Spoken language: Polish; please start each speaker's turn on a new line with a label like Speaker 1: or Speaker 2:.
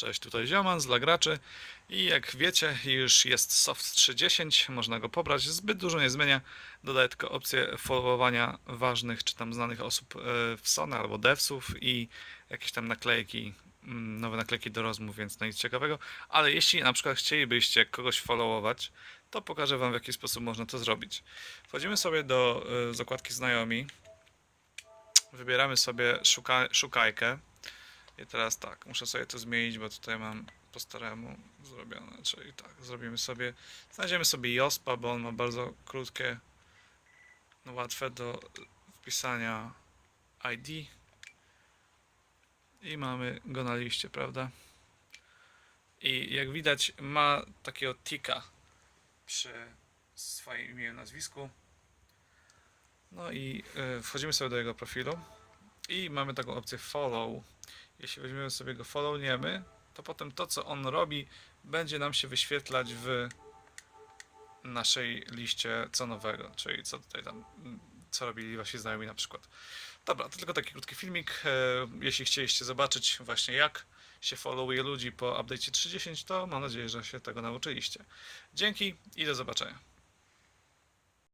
Speaker 1: Cześć, tutaj Zioman z dla graczy i jak wiecie już jest soft 3.10, można go pobrać, zbyt dużo nie zmienia, dodaję tylko opcję followowania ważnych czy tam znanych osób e, w Sony albo devsów i jakieś tam naklejki, mm, nowe naklejki do rozmów, więc nic ciekawego, ale jeśli na przykład chcielibyście kogoś followować, to pokażę wam w jaki sposób można to zrobić. Wchodzimy sobie do e, zakładki znajomi, wybieramy sobie szuka, szukajkę, i teraz tak, muszę sobie to zmienić, bo tutaj mam po staremu zrobione, czyli tak, zrobimy sobie, znajdziemy sobie Jospa, bo on ma bardzo krótkie, no łatwe do wpisania ID i mamy go na liście, prawda? I jak widać ma takiego tika przy swoim imieniu, nazwisku. No i y, wchodzimy sobie do jego profilu i mamy taką opcję follow jeśli weźmiemy sobie go followniemy, to potem to, co on robi, będzie nam się wyświetlać w naszej liście co nowego, czyli co tutaj tam, mm, co robili wasi znajomi na przykład. Dobra, to tylko taki krótki filmik. E, Jeśli chcieliście zobaczyć właśnie jak się followuje ludzi po update'cie 3.10, to mam nadzieję, że się tego nauczyliście. Dzięki i do zobaczenia.